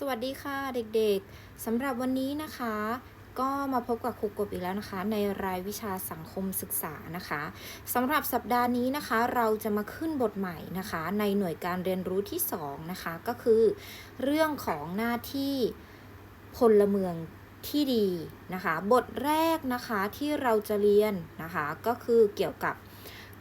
สวัสดีค่ะเด็กๆสำหรับวันนี้นะคะ ก็มาพบกับครูกบอีกแล้วนะคะ ในรายวิชาสังคมศึกษานะคะสำหรับสัปดาห์นี้นะคะ เราจะมาขึ้นบทใหม่นะคะ ในหน่วยการเรียนรู้ที่2นะคะก็คือ เรื่องของหน้าที่พลเมืองที่ดีนะคะ บทแรกนะคะที่เราจะเรียนนะคะ ก็คือเกี่ยวกับ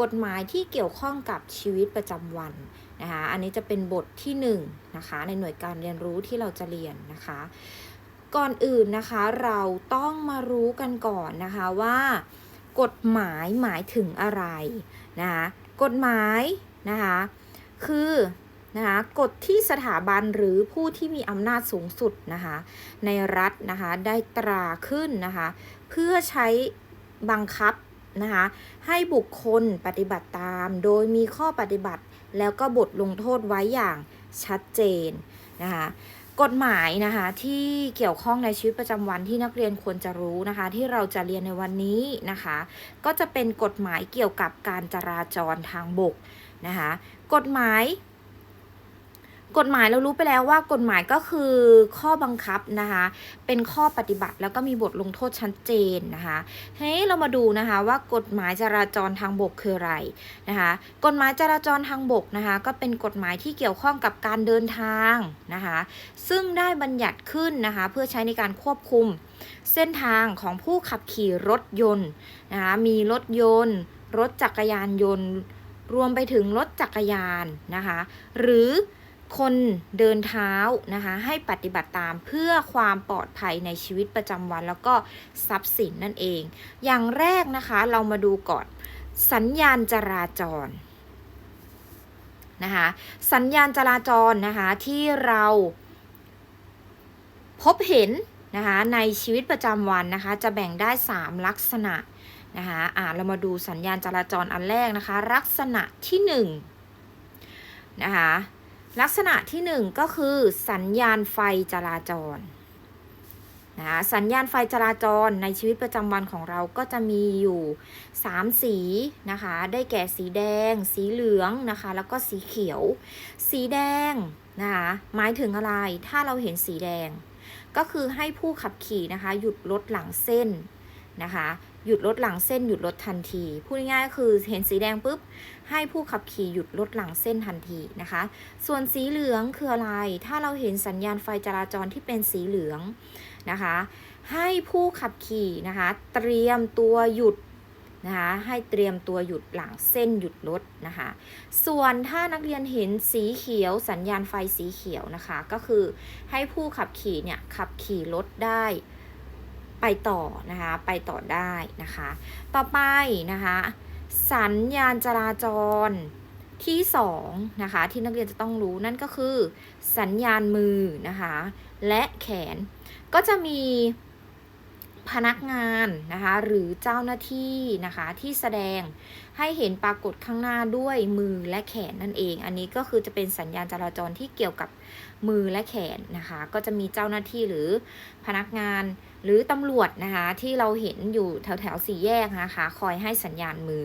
กฎหมายที่เกี่ยวข้องกับชีวิตประจำวัน นะคะ อันนี้จะเป็นบทที่1นงนะคะในหน่วยการเรียนรู้ที่เราจะเรียนนะคะ ก่อนอื่นนะคะเราต้องมารู้กันก่อนนะคะว่า กฎหมายหมายถึงอะไรนะคะกฎหมายนะคะคือนะคะกฎที่สถาบันหรือผู้ที่มีอำนาจสูงสุดนะคะในรัฐนะคะได้ตราขึ้นนะคะเพื่อใช้บังคับนะคะให้บุคคลปฏิบัติตาม โดยมีข้อปฏิบัติ แล้วก็บทลงโทษไว้อย่างชัดเจนนะคะกฎหมายนะคะที่เกี่ยวข้องในชีวิตประจำวันที่นักเรียนควรจะรู้นะคะ ที่เราจะเรียนในวันนี้นะคะ ก็จะเป็นกฎหมายเกี่ยวกับการจราจรทางบกนะคะ กฎหมาย กฎหมายเรารู้ไปแล้วว่ากฎหมายก็คือข้อบังคับนะคะ เป็นข้อปฏิบัติแล้วก็มีบทลงโทษชัดเจนนะคะทีนี้เรามาดูนะคะว่ากฎหมายจราจรทางบกคืออะไรนะคะกฎหมายจราจรทางบกนะคะก็เป็นกฎหมายที่เกี่ยวข้องกับการเดินทางนะคะซึ่งได้บัญญัติขึ้นนะคะเพื่อใช้ในการควบคุมเส้นทางของผู้ขับขี่รถยนต์นะคะมีรถยนต์ รถจักรยานยนต์ รวมไปถึงรถจักรยานนะคะหรือ คนเดินเท้านะคะให้ปฏิบัติตามเพื่อความปลอดภัยในชีวิตประจำวัน แล้วก็ทรัพย์สินนั่นเอง อย่างแรกนะคะเรามาดูก่อนสัญญาณจราจรนะคะสัญญาณจราจรนะคะที่เราพบเห็นนะคะในชีวิตประจำวันนะคะจะแบ่งได้ 3 ลักษณะนะคะอ่าเรามาดูสัญญาณจราจรอันแรกนะคะลักษณะที่1นะคะ ลักษณะที่ 1 ก็คือสัญญาณไฟจราจรนะคะสัญญาณไฟจราจรในชีวิตประจำวันของเราก็จะมีอยู่ 3 สีนะคะ ได้แก่สีแดง สีเหลืองนะคะ แล้วก็สีเขียว สีแดงนะคะหมายถึงอะไรถ้าเราเห็นสีแดง ก็คือให้ผู้ขับขี่นะคะ หยุดรถหลังเส้น นะคะ หยุดรถหลังเส้นหยุดรถทันที พูดง่ายๆคือเห็นสีแดงปุ๊บ ให้ผู้ขับขี่หยุดรถหลังเส้นทันทีนะคะ ส่วนสีเหลืองคืออะไร ถ้าเราเห็นสัญญาณไฟจราจรที่เป็นสีเหลืองนะคะ ให้ผู้ขับขี่นะคะ เตรียมตัวหยุดนะคะให้เตรียมตัวหยุดหลังเส้นหยุดรถนะคะ ส่วนถ้านักเรียนเห็นสีเขียวสัญญาณไฟสีเขียวนะคะ ก็คือให้ผู้ขับขี่เนี่ยขับขี่รถได้ ไปต่อนะคะ ไปต่อได้นะคะ ต่อไปนะคะ สัญญาณจราจรที่2นะคะที่นักเรียนจะต้องรู้นั่นก็คือ สัญญาณมือนะคะและแขนก็จะมีพนักงานนะคะหรือเจ้าหน้าที่นะคะที่แสดงให้เห็นปรากฏข้างหน้าด้วยมือและแขนนั่นเอง อันนี้ก็คือจะเป็นสัญญาณจราจรที่เกี่ยวกับ มือและแขนนะคะ ก็จะมีเจ้าหน้าที่หรือพนักงานหรือตำรวจนะคะที่เราเห็นอยู่แถวแถวสี่แยกนะคะ คอยให้สัญญาณมือ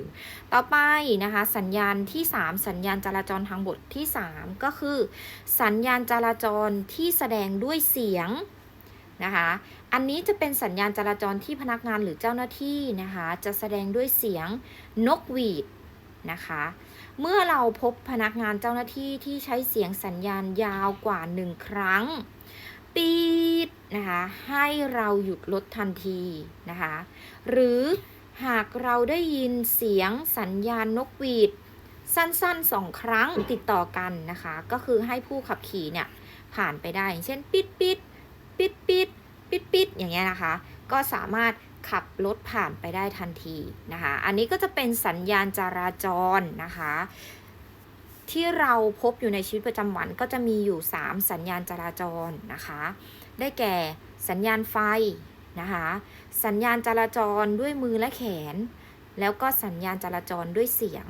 ต่อไปนะคะ สัญญาณที่ 3 สัญญาณจราจรทางบทที่ 3 ก็คือ สัญญาณจราจรที่แสดงด้วยเสียงนะคะ อันนี้จะเป็นสัญญาณจราจรที่พนักงานหรือเจ้าหน้าที่นะคะ จะแสดงด้วยเสียงนกหวีดนะคะ เมื่อเราพบพนักงานเจ้าหน้าที่ที่ใช้เสียงสัญญาณยาวกว่า1ครั้ง ปีดนะคะให้เราหยุดรถทันทีนะคะหรือหากเราได้ยินเสียงสัญญาณนกหวีด สั้นๆสองครั้งติดต่อกันนะคะ ก็คือให้ผู้ขับขี่เนี่ยผ่านไปได้ อย่างเช่น ปิดปิดปิดปิดปิดปิดอย่างเงี้ยนะคะ ก็สามารถ ขับรถผ่านไปได้ทันทีนะคะ อันนี้ก็จะเป็นสัญญาณจราจรนะคะ ที่เราพบอยู่ในชีวิตประจำวันก็จะมีอยู่ 3 สัญญาณจราจรนะคะ ได้แก่สัญญาณไฟนะคะ สัญญาณจราจรด้วยมือและแขน แล้วก็สัญญาณจราจรด้วยเสียง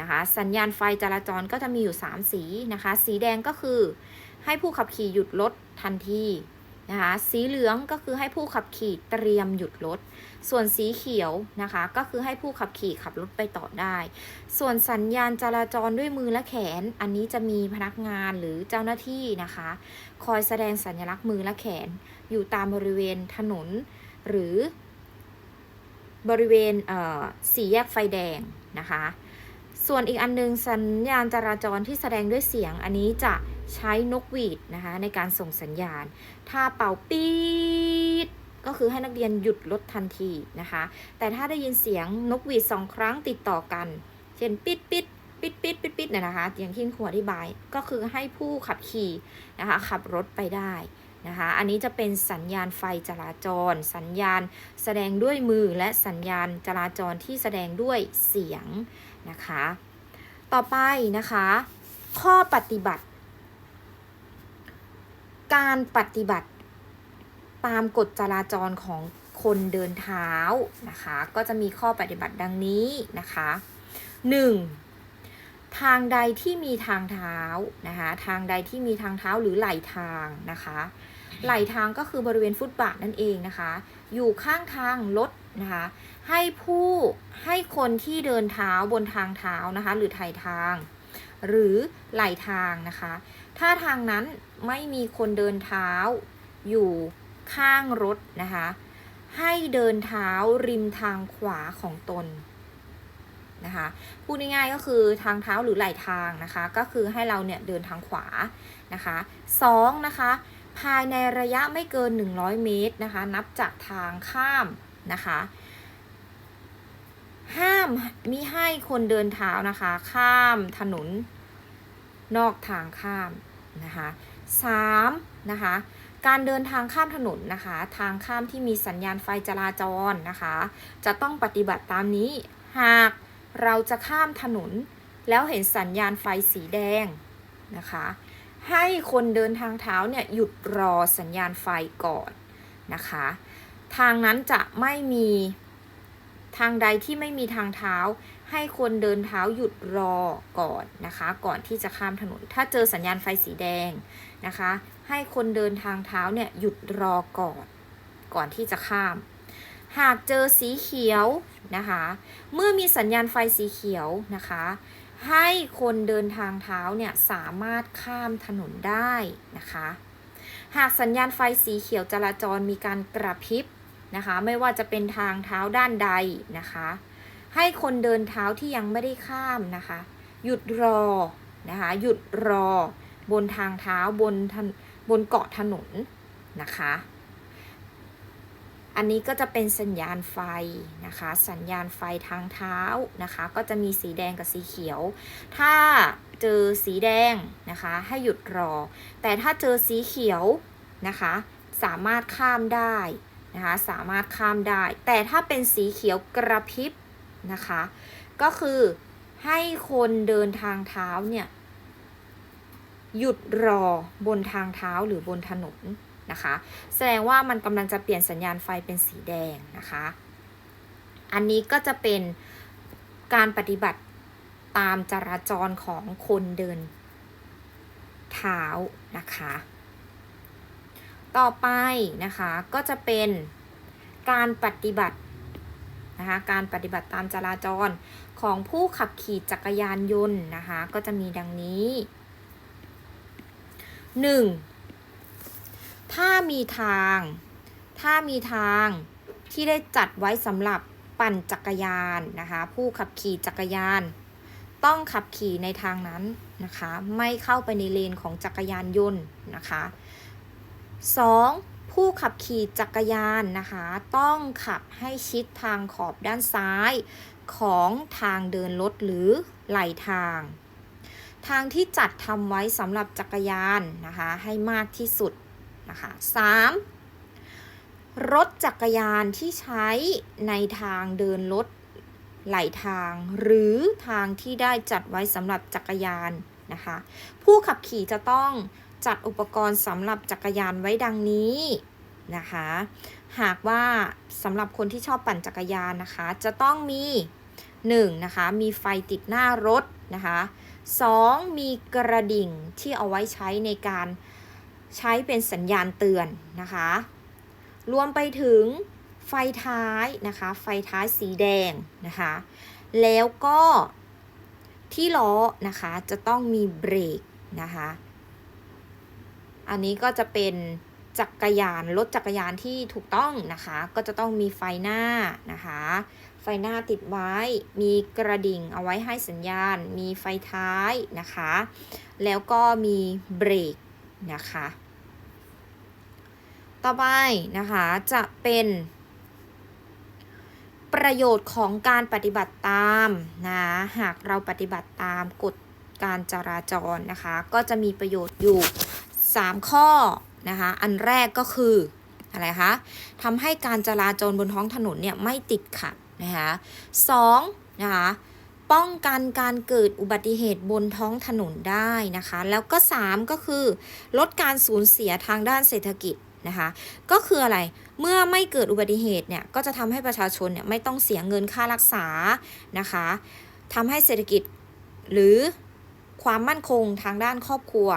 นะคะ สัญญาณไฟจราจรก็จะมีอยู่ 3 สีนะคะ สีแดงก็คือให้ผู้ขับขี่หยุดรถทันที นะคะ สีเหลืองก็คือให้ผู้ขับขี่เตรียมหยุดรถ ส่วนสีเขียวนะคะ ก็คือให้ผู้ขับขี่ขับรถไปต่อได้ ส่วนสัญญาณจราจรด้วยมือและแขน อันนี้จะมีพนักงานหรือเจ้าหน้าที่นะคะ คอยแสดงสัญลักษณ์มือและแขน อยู่ตามบริเวณถนน หรือบริเวณเอ่อสี่แยกไฟแดงนะคะ ส่วนอีกอันนึงสัญญาณจราจรที่แสดงด้วยเสียง อันนี้จะใช้นกหวีดนะคะในการส่งสัญญาณ ถ้าเป่าปี๊ดก็คือให้นักเรียนหยุดรถทันทีนะคะ แต่ถ้าได้ยินเสียงนกหวีดสองครั้งติดต่อกัน เช่นปิดปิดปิดปิดปิดปิดเนี่ยนะคะอย่างที่ครูอธิบายก็คือให้ผู้ขับขี่นะคะขับรถไปได้นะคะ อันนี้จะเป็นสัญญาณไฟจราจร สัญญาณแสดงด้วยมือและสัญญาณจราจรที่แสดงด้วยเสียง นะคะ ต่อไปนะคะ ข้อปฏิบัติ การปฏิบัติตามกฎจราจรของคนเดินเท้านะคะ ก็จะมีข้อปฏิบัติดังนี้นะคะ 1. ทางใดที่มีทางเท้านะคะทางใดที่มีทางเท้าหรือไหลทางนะคะ ไหลทางก็คือบริเวณฟุตบาทนั่นเองนะคะ อยู่ข้างทางรถ นะคะ ให้ผู้ให้คนที่เดินเท้าบนทางเท้านะคะ หรือไถ่ทาง หรือไหลทางนะคะ ถ้าทางนั้นไม่มีคนเดินเท้าอยู่ข้างรถนะคะ ให้เดินเท้าริมทางขวาของตนนะคะพูดง่ายๆก็คือทางเท้าหรือไหลทางนะคะ ก็คือให้เราเนี่ยเดินทางขวานะคะสองนะคะ ภายในระยะไม่เกิน 100 เมตรนะคะ นับจากทางข้าม นะคะ ห้ามมิให้คนเดินเท้านะคะ ข้ามถนนนอกทางข้ามนะคะสามนะคะการเดินทางข้ามถนนนะคะ ทางข้ามที่มีสัญญาณไฟจราจรนะคะ จะต้องปฏิบัติตามนี้ หากเราจะข้ามถนน แล้วเห็นสัญญาณไฟสีแดงนะคะ ให้คนเดินทางเท้าเนี่ยหยุดรอสัญญาณไฟก่อนนะคะ ทางนั้นจะไม่มีทางใดที่ไม่มีทางเท้า ให้คนเดินเท้าหยุดรอก่อนนะคะ ก่อนที่จะข้ามถนน ถ้าเจอสัญญาณไฟสีแดงนะคะ ให้คนเดินทางเท้าเนี่ยหยุดรอก่อน ก่อนที่จะข้าม หากเจอสีเขียวนะคะ เมื่อมีสัญญาณไฟสีเขียวนะคะ ให้คนเดินทางเท้าเนี่ยสามารถข้ามถนนได้นะคะ หากสัญญาณไฟสีเขียวจราจรมีการกระพริบ นะคะ ไม่ว่าจะเป็นทางเท้าด้านใดนะคะ ให้คนเดินเท้าที่ยังไม่ได้ข้ามนะคะ หยุดรอนะคะ หยุดรอบนทางเท้าบนบนเกาะถนนนะคะ อันนี้ก็จะเป็นสัญญาณไฟนะคะ สัญญาณไฟทางเท้านะคะ ก็จะมีสีแดงกับสีเขียว ถ้าเจอสีแดงนะคะ ให้หยุดรอ แต่ถ้าเจอสีเขียวนะคะ สามารถข้ามได้ นะคะสามารถข้ามได้ แต่ถ้าเป็นสีเขียวกระพริบนะคะ ก็คือให้คนเดินทางเท้าเนี่ยหยุดรอบนทางเท้าหรือบนถนนนะคะ แสดงว่ามันกำลังจะเปลี่ยนสัญญาณไฟเป็นสีแดงนะคะ อันนี้ก็จะเป็นการปฏิบัติตามจราจรของคนเดินเท้านะคะ ต่อไปนะคะก็จะเป็นการปฏิบัตินะคะการปฏิบัติตามจราจรของผู้ขับขี่จักรยานยนต์นะคะก็จะมีดังนี้ 1. ถ้ามีทาง ถ้ามีทางที่ได้จัดไว้สำหรับปั่นจักรยานนะคะผู้ขับขี่จักรยาน ต้องขับขี่ในทางนั้นนะคะไม่เข้าไปในเลนของจักรยานยนต์นะคะ 2. ผู้ขับขี่จักรยานนะคะ ต้องขับให้ชิดทางขอบด้านซ้าย ของทางเดินรถหรือไหลทาง ทางที่จัดทำไว้สำหรับจักรยานนะคะ ให้มากที่สุดนะคะ 3. รถจักรยานที่ใช้ในทางเดินรถไหลทาง หรือทางที่ได้จัดไว้สำหรับจักรยานนะคะ ผู้ขับขี่จะต้อง จัดอุปกรณ์สำหรับจักรยานไว้ดังนี้นะคะ หากว่าสำหรับคนที่ชอบปั่นจักรยานนะคะ จะต้องมี1นะคะมีไฟติดหน้ารถนะคะ 2. มีกระดิ่งที่เอาไว้ใช้ในการใช้เป็นสัญญาณเตือนนะคะ รวมไปถึงไฟท้ายนะคะ ไฟท้ายสีแดงนะคะ แล้วก็ที่ล้อนะคะจะต้องมีเบรกนะคะ อันนี้ก็จะเป็นจักรยานรถจักรยานที่ถูกต้องนะคะ ก็จะต้องมีไฟหน้านะคะ ไฟหน้าติดไว้ มีกระดิ่งเอาไว้ให้สัญญาณ มีไฟท้ายนะคะ แล้วก็มีเบรกนะคะ ต่อไปนะคะจะเป็นประโยชน์ของการปฏิบัติตามนะหากเราปฏิบัติตามกฎการจราจรนะคะ ก็จะมีประโยชน์อยู่ 3 ข้อนะคะ อันแรกก็คืออะไรคะทำให้การจราจรบนท้องถนนเนี่ยไม่ติดขัดนะคะสองนะคะป้องกันการเกิดอุบัติเหตุบนท้องถนนได้นะคะ แล้วก็ 3 ก็คือ ลดการสูญเสียทางด้านเศรษฐกิจนะคะ ก็คืออะไรเมื่อไม่เกิดอุบัติเหตุเนี่ยก็จะทำให้ประชาชนเนี่ยไม่ต้องเสียเงินค่ารักษานะคะทำให้เศรษฐกิจหรือความมั่นคงทางด้านครอบครัว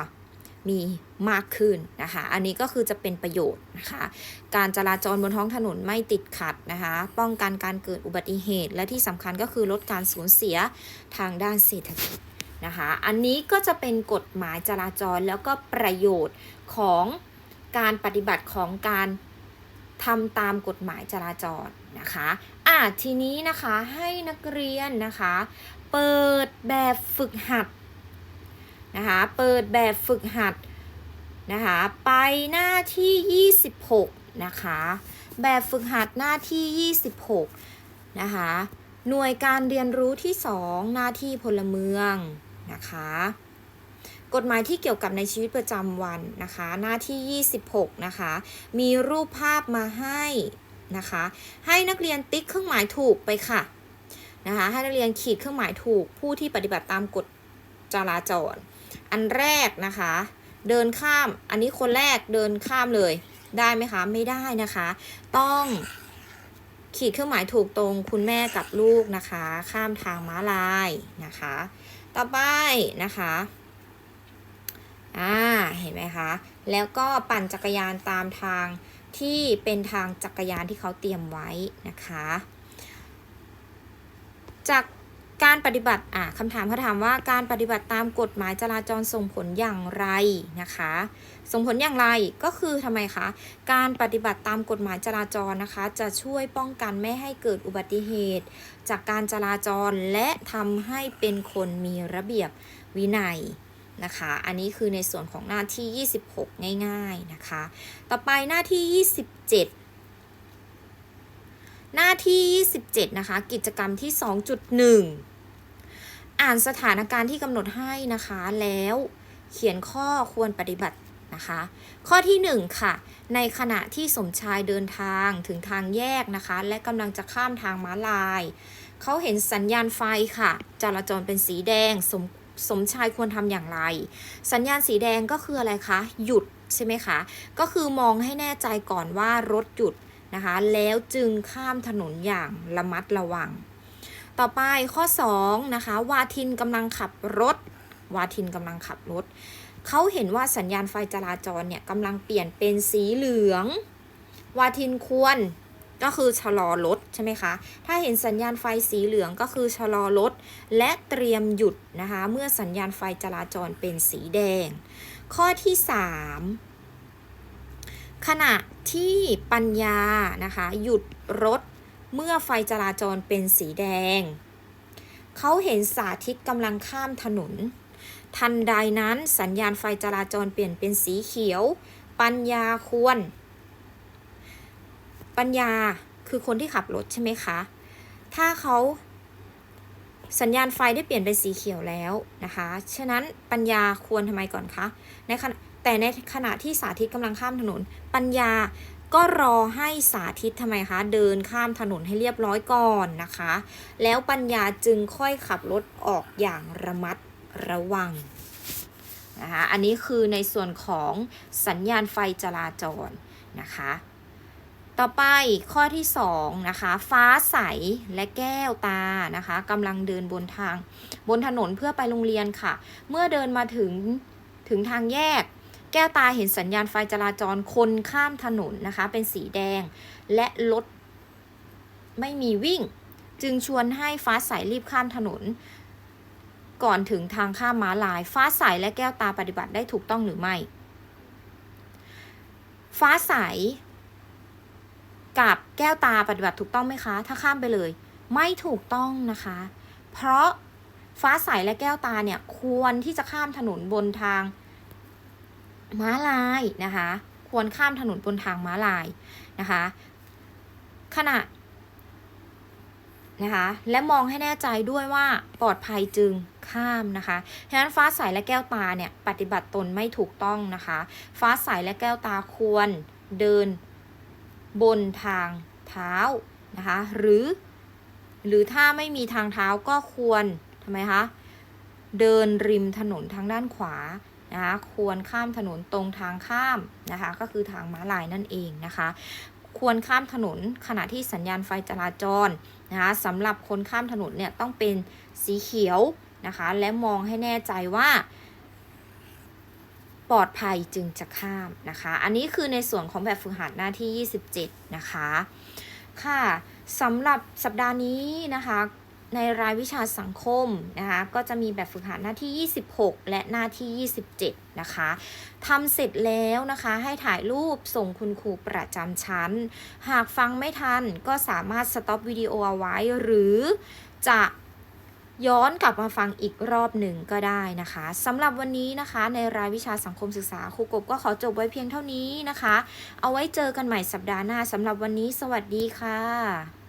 มีมากขึ้นนะคะ อันนี้ก็คือจะเป็นประโยชน์นะคะ การจราจรบนท้องถนนไม่ติดขัดนะคะ ป้องกันการเกิดอุบัติเหตุ และที่สำคัญก็คือลดการสูญเสียทางด้านเศรษฐกิจนะคะ อันนี้ก็จะเป็นกฎหมายจราจรแล้วก็ประโยชน์ของการปฏิบัติของการทำตามกฎหมายจราจรนะคะอะทีนี้นะคะให้นักเรียนนะคะ เปิดแบบฝึกหัด นะคะ เปิดแบบฝึกหัดนะคะ ไปหน้าที่ 26 นะคะ แบบฝึกหัดหน้าที่ 26 นะคะ หน่วยการเรียนรู้ที่ 2 หน้าที่พลเมืองนะคะ กฎหมายที่เกี่ยวกับในชีวิตประจำวันนะคะ หน้าที่ 26 นะคะ มีรูปภาพมาให้นะคะ ให้นักเรียนติ๊กเครื่องหมายถูกไปค่ะนะคะ ให้นักเรียนขีดเครื่องหมายถูกผู้ที่ปฏิบัติตามกฎจราจร อันแรกนะคะ เดินข้ามอันนี้คนแรกเดินข้ามเลยได้ไหมคะ ไม่ได้นะคะ ต้องขีดเครื่องหมายถูกตรงคุณแม่กับลูกนะคะ ข้ามทางม้าลายนะคะ ต่อไปนะคะอ่าเห็นไหมคะแล้วก็ปั่นจักรยานตามทางที่เป็นทางจักรยานที่เขาเตรียมไว้นะคะ จาก การปฏิบัติอ่าคำถามเขาถามว่าการปฏิบัติตามกฎหมายจราจรส่งผลอย่างไรนะคะ ส่งผลอย่างไรก็คือทำไมคะ การปฏิบัติตามกฎหมายจราจรนะคะ จะช่วยป้องกันไม่ให้เกิดอุบัติเหตุ จากการจราจรและทำให้เป็นคนมีระเบียบวินัยนะคะ อันนี้คือในส่วนของหน้าที่ 26 ง่าย ๆนะคะ ต่อไปหน้าที่ 27 หน้าที่ 27 นะคะ กิจกรรมที่ 2.1 อ่านสถานการณ์ที่กำหนดให้นะคะ แล้วเขียนข้อควรปฏิบัตินะคะ ข้อที่ 1 ค่ะ ในขณะที่สมชายเดินทางถึงทางแยกนะคะ และกำลังจะข้ามทางม้าลาย เขาเห็นสัญญาณไฟค่ะ จราจรเป็นสีแดงสมสมชายควรทำอย่างไร สัญญาณสีแดงก็คืออะไรคะ หยุดใช่ไหมคะ ก็คือมองให้แน่ใจก่อนว่ารถหยุด นะคะ แล้วจึงข้ามถนนอย่างระมัดระวัง ต่อไปข้อ2นะคะ วาทินกำลังขับรถ วาทินกำลังขับรถ เขาเห็นว่าสัญญาณไฟจราจรเนี่ยกำลังเปลี่ยนเป็นสีเหลือง วาทินควรก็คือชะลอรถใช่ไหมคะ ถ้าเห็นสัญญาณไฟสีเหลืองก็คือชะลอรถและเตรียมหยุดนะคะ เมื่อสัญญาณไฟจราจรเป็นสีแดง ข้อที่ 3 ขณะที่ปัญญานะคะ หยุดรถเมื่อไฟจราจรเป็นสีแดง เขาเห็นสาธิตกำลังข้ามถนน ทันใดนั้นสัญญาณไฟจราจรเปลี่ยนเป็นสีเขียว ปัญญาควร ปัญญาคือคนที่ขับรถใช่ไหมคะ ถ้าเขาสัญญาณไฟได้เปลี่ยนเป็นสีเขียวแล้วนะคะ ฉะนั้นปัญญาควรทำไมก่อนคะ ในขณะ แต่ในขณะที่สาธิตกำลังข้ามถนน ปัญญาก็รอให้สาธิตทำไมคะ เดินข้ามถนนให้เรียบร้อยก่อนนะคะ แล้วปัญญาจึงค่อยขับรถออกอย่างระมัดระวังนะคะอันนี้คือในส่วนของสัญญาณไฟจราจรนะคะ ต่อไปข้อที่2นะคะ ฟ้าใสและแก้วตานะคะกำลังเดินบนทาง บนถนนเพื่อไปโรงเรียนค่ะ เมื่อเดินมาถึงถึงทางแยก แก้วตาเห็นสัญญาณไฟจราจรคนข้ามถนนนะคะ เป็นสีแดง และรถไม่มีวิ่ง จึงชวนให้ฟ้าใสรีบข้ามถนน ก่อนถึงทางข้ามม้าลาย ฟ้าใสและแก้วตาปฏิบัติได้ถูกต้องหรือไม่ ฟ้าใส กับแก้วตาปฏิบัติถูกต้องไหมคะ ถ้าข้ามไปเลย ไม่ถูกต้องนะคะ เพราะฟ้าใสและแก้วตาเนี่ยควรที่จะข้ามถนนบนทาง ม้าลายนะคะ ควรข้ามถนนบนทางม้าลายนะคะ ขณะนะคะ และมองให้แน่ใจด้วยว่าปลอดภัยจึงข้ามนะคะฉะนั้นฟ้าใสและแก้วตาเนี่ยปฏิบัติตนไม่ถูกต้องนะคะ ฟ้าใสและแก้วตาควรเดินบนทางเท้านะคะ หรือ หรือถ้าไม่มีทางเท้าก็ควรทำไมคะ เดินริมถนนทางด้านขวา นะคะควรข้ามถนนตรงทางข้ามนะคะก็คือทางม้าลายนั่นเองนะคะควรข้ามถนนขณะที่สัญญาณไฟจราจรนะคะสำหรับคนข้ามถนนเนี่ยต้องเป็นสีเขียวนะคะและมองให้แน่ใจว่า ปลอดภัยจึงจะข้ามนะคะ อันนี้คือในส่วนของแบบฝึกหัดหน้าที่ 27 นะคะค่ะสำหรับสัปดาห์นี้นะคะ ในรายวิชาสังคมนะคะก็จะมีแบบฝึกหัดหน้าที่ 26 และหน้าที่ 27 นะคะทำเสร็จแล้วนะคะให้ถ่ายรูปส่งคุณครูประจำชั้น หากฟังไม่ทันก็สามารถสต็อปวิดีโอเอาไว้ หรือจะย้อนกลับมาฟังอีกรอบหนึ่งก็ได้นะคะสำหรับวันนี้นะคะในรายวิชาสังคมศึกษาครูกบก็ขอจบไว้เพียงเท่านี้นะคะ เอาไว้เจอกันใหม่สัปดาห์หน้าสำหรับวันนี้ สวัสดีค่ะ